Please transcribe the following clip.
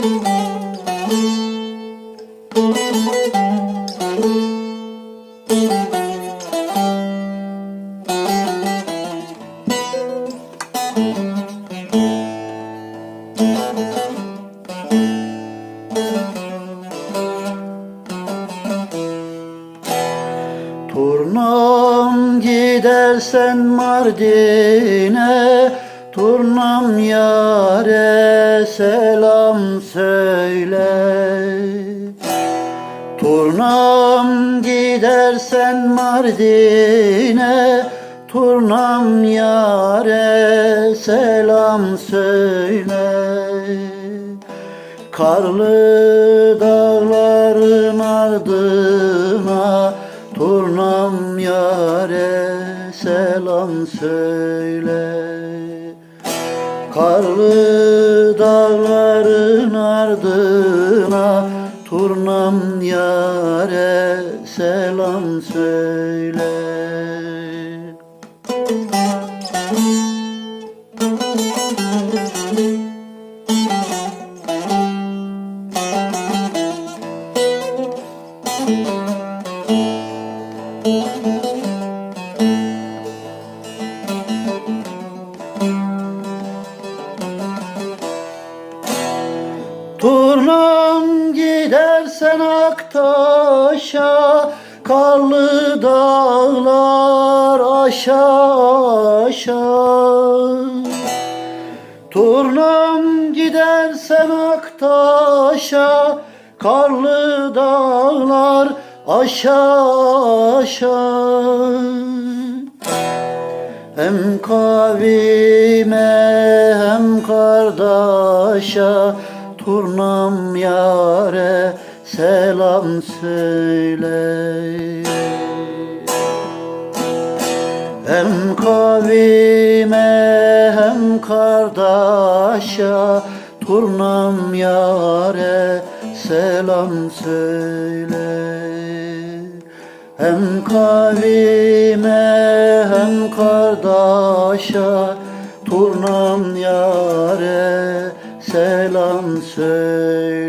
Turnam gidersen Mardin'e Turnam yare selam söyle. Turnam gidersen Mardin'e Turnam yare selam söyle. Karlı dağların ardına Turnam yare selam söyle Karlı dağların ardına Turnam yare selam söyle Turnam gidersen Aktaş'a Karlı dağlar aşağı aşağı Turnam gidersen Aktaş'a Karlı dağlar aşağı aşağı hem kavime hem kardeşa Turnam yare selam söyle Hem kavime hem kardeşa Turnam yare selam söyle Hem kavime hem kardeşa Turnam yare selam söyle